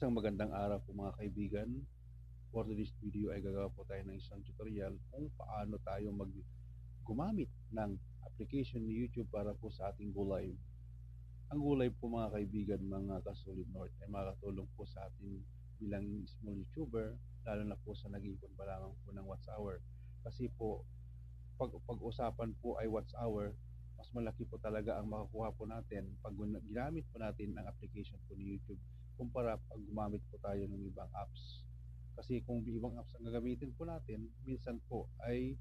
Isang magandang araw po mga kaibigan. For this video ay gagawa po tayo ng isang tutorial kung paano tayo mag gumamit ng application ni YouTube para po sa ating Live. Ang Live po mga kaibigan, mga kasolid north ay makakatulong po sa atin bilang small YouTuber lalo na po sa nag-iipon pa lamang po ng watch hour. Kasi po pag pag-usapan po ay watch hour, mas malaki po talaga ang makukuha po natin pag ginamit po natin ang application po ni YouTube kumpara pag gumamit po tayo ng ibang apps. Kasi kung ibang apps ang gagamitin po natin, minsan po ay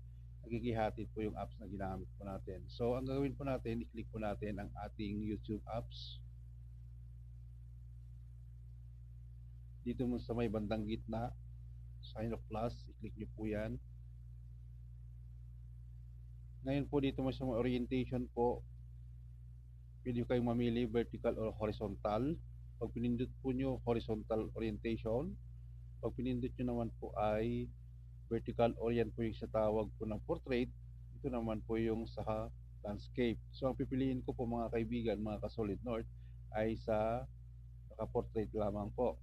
nagigihatid po yung apps na ginamit po natin. So, ang gagawin po natin, i-click po natin ang ating YouTube apps. Dito mo sa may bandang gitna, sign of plus, i-click nyo po yan. Ngayon po dito mo sa orientation po, pwede kayong mamili vertical or horizontal. Pag pinindot po nyo horizontal orientation, pag pinindot nyo naman po ay vertical orient po yung sa tawag po ng portrait, ito naman po yung sa landscape. So ang pipiliin ko po mga kaibigan, mga ka-solid north, ay sa naka-portrait lamang po.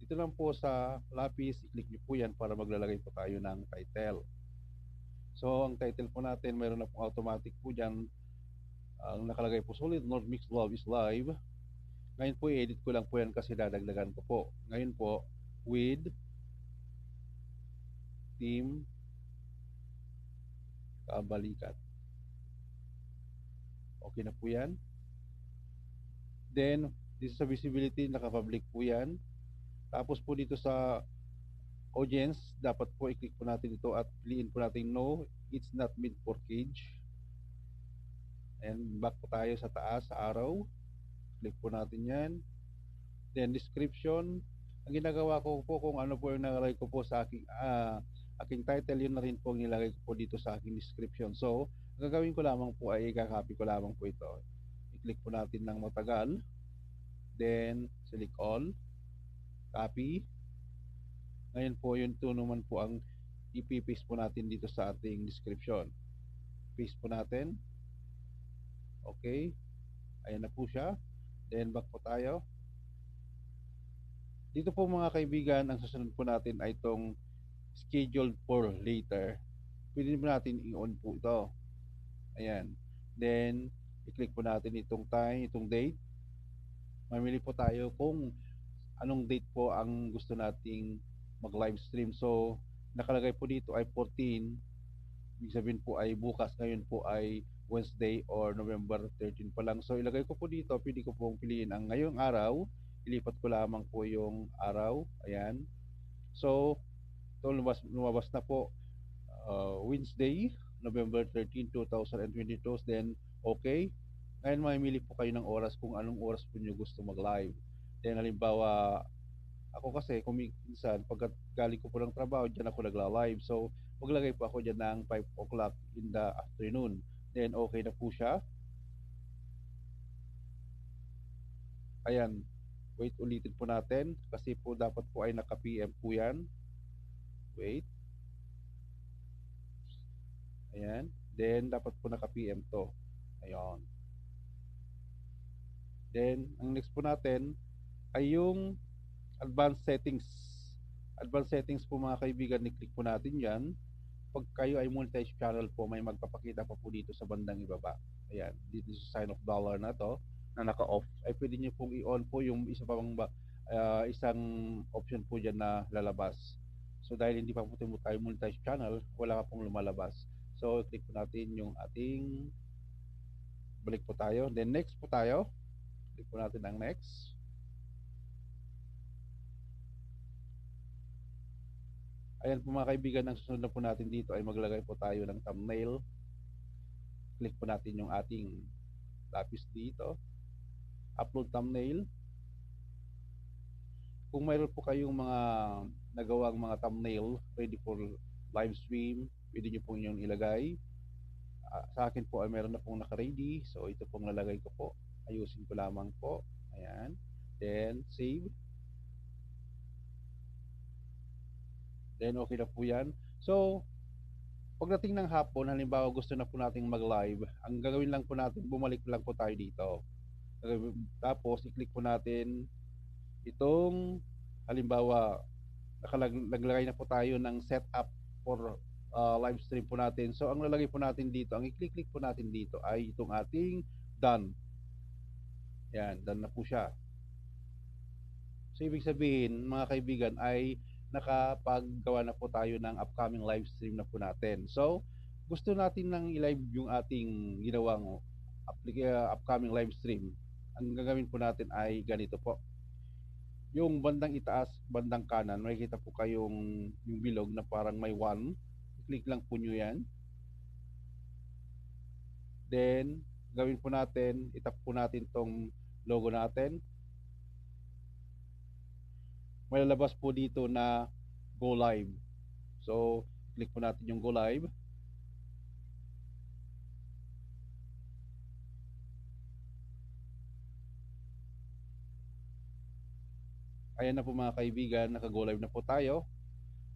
Dito lang po sa lapis, i-click nyo po yan para maglalagay po tayo ng title. So ang title po natin, mayroon na pong automatic po dyan. Ang nakalagay po solid north mix love is live. Ngayon po i-edit ko lang po yan kasi dadagdagan ko po. Ngayon po, with team kabalikat. Okay na po yan. Then, dito sa visibility, naka-public po yan. Tapos po dito sa audience, dapat po i-click po natin ito at piliin po natin no, it's not meant for cage. And back po tayo sa taas, sa arrow. Click po natin yan. Then description. Ang ginagawa ko po kung ano po yung nalagay ko po sa aking ah, aking title, yun na rin po ang nilagay ko po dito sa aking description. So, ang gagawin ko lamang po ay i-copy ko lamang po ito. I-click po natin ng matagal. Then, select all. Copy. Ngayon po, yun to naman po ang ipipaste po natin dito sa ating description. Paste po natin. Okay. Ayan na po siya. Then, back po tayo. Dito po mga kaibigan, ang susunod po natin ay itong scheduled for later. Pwede po natin i-on po ito. Ayan. Then, i-click po natin itong time, itong date. Mamili po tayo kung anong date po ang gusto nating mag-live stream. So, nakalagay po dito ay 14. Ibig sabihin po ay bukas. Ngayon po ay Wednesday or November 13 pa lang. So, ilagay ko po dito. Pwede ko pong piliin ang ngayong araw. Ilipat ko lamang po yung araw. Ayan. So, ito lumabas, lumabas na po uh, Wednesday, November 13, 2022. Then, okay. Ngayon, mamimili po kayo ng oras kung anong oras po nyo gusto mag-live. Then, halimbawa, ako kasi, kung minsan, pagkat galing ko po ng trabaho, dyan ako nagla-live. So, maglagay po ako dyan ng 5 o'clock in the afternoon. Then, okay na po siya. Ayan. Wait, ulitin po natin. Kasi po, dapat po ay naka-PM po yan. Wait. Ayan. Then, dapat po naka-PM to. Ayan. Then, ang next po natin ay yung advanced settings. Advanced settings po mga kaibigan, i-click po natin yan. Pag kayo ay monetize channel po, may magpapakita pa po dito sa bandang ibaba. Ayan, dito sa sign of dollar na to, na naka-off. Ay pwede nyo pong i-on po yung isa pa bang uh, isang option po dyan na lalabas. So dahil hindi pa po tayo monetize channel, wala ka pong lumalabas. So click po natin yung ating balik po tayo. Then next po tayo. Click po natin ang next. Ayan po mga kaibigan, ang susunod na po natin dito ay maglagay po tayo ng thumbnail. Click po natin yung ating lapis dito. Upload thumbnail. Kung mayroon po kayong mga nagawang mga thumbnail ready for live stream, pwede nyo po yung ilagay. Uh, sa akin po ay meron na pong naka-ready. So ito pong nalagay ko po. Ayusin ko lamang po. Ayan. Then save. Then okay na po yan. So, pagdating ng hapon, halimbawa gusto na po nating mag-live, ang gagawin lang po natin, bumalik lang po tayo dito. Tapos, i-click po natin itong halimbawa nakalag naglagay na po tayo ng setup for uh, live stream po natin. So ang lalagay po natin dito, ang i-click-click po natin dito ay itong ating done. Yan, done na po siya. So ibig sabihin, mga kaibigan, ay nakapaggawa na po tayo ng upcoming live stream na po natin. So, gusto natin nang i-live yung ating ginawang uh, upcoming live stream. Ang gagawin po natin ay ganito po. Yung bandang itaas, bandang kanan, makikita po kayong yung bilog na parang may one. Click lang po nyo yan. Then, gawin po natin, itap po natin tong logo natin may lalabas po dito na go live. So, click po natin yung go live. Ayan na po mga kaibigan, naka-go live na po tayo.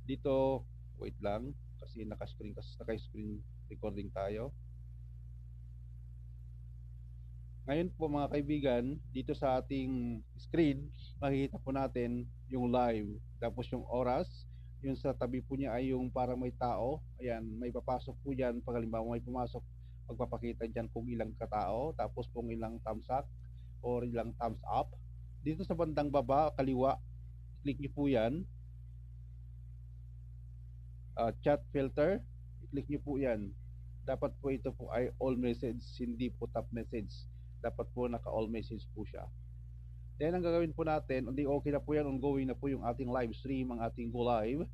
Dito, wait lang, kasi naka-screen kasi naka-screen recording tayo. Ngayon po mga kaibigan, dito sa ating screen, makikita po natin yung live. Tapos yung oras, yung sa tabi po niya ay yung para may tao. Ayan, may papasok po dyan. Pag may pumasok, magpapakita dyan kung ilang katao. Tapos kung ilang thumbs up or ilang thumbs up. Dito sa bandang baba, kaliwa, click niyo po yan. Uh, chat filter, click niyo po yan. Dapat po ito po ay all message, hindi po top message dapat po naka all message po siya. Then ang gagawin po natin, hindi okay na po yan, ongoing na po yung ating live stream, ang ating go live.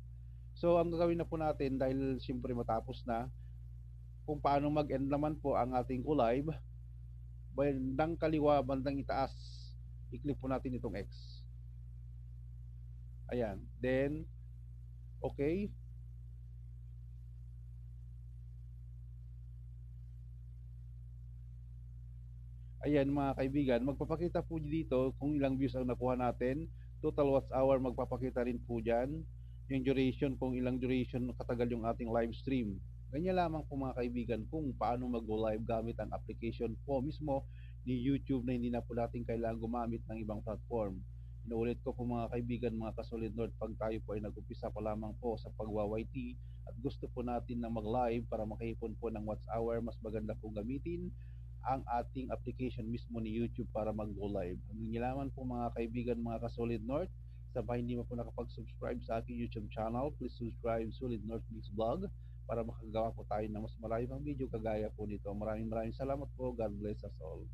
So ang gagawin na po natin dahil siyempre matapos na, kung paano mag-end naman po ang ating go live, bandang kaliwa, bandang itaas, i-click po natin itong X. Ayan. Then, okay. Ayan mga kaibigan, magpapakita po dito kung ilang views ang nakuha natin. Total watch hour magpapakita rin po dyan. Yung duration, kung ilang duration katagal yung ating live stream. Ganyan lamang po mga kaibigan kung paano mag-go live gamit ang application po mismo ni YouTube na hindi na po natin kailangan gumamit ng ibang platform. Inuulit ko po mga kaibigan, mga kasolid Nord, pag tayo po ay nag-upisa pa lamang po sa pagwa-YT at gusto po natin na mag-live para makaipon po ng watch hour, mas maganda po gamitin ang ating application mismo ni YouTube para mag-go live. Ang nilaman po mga kaibigan, mga ka-Solid North, sa ba hindi mo po nakapag-subscribe sa aking YouTube channel, please subscribe Solid North Mix Vlog para makagawa po tayo ng mas marami pang video kagaya po nito. Maraming maraming salamat po. God bless us all.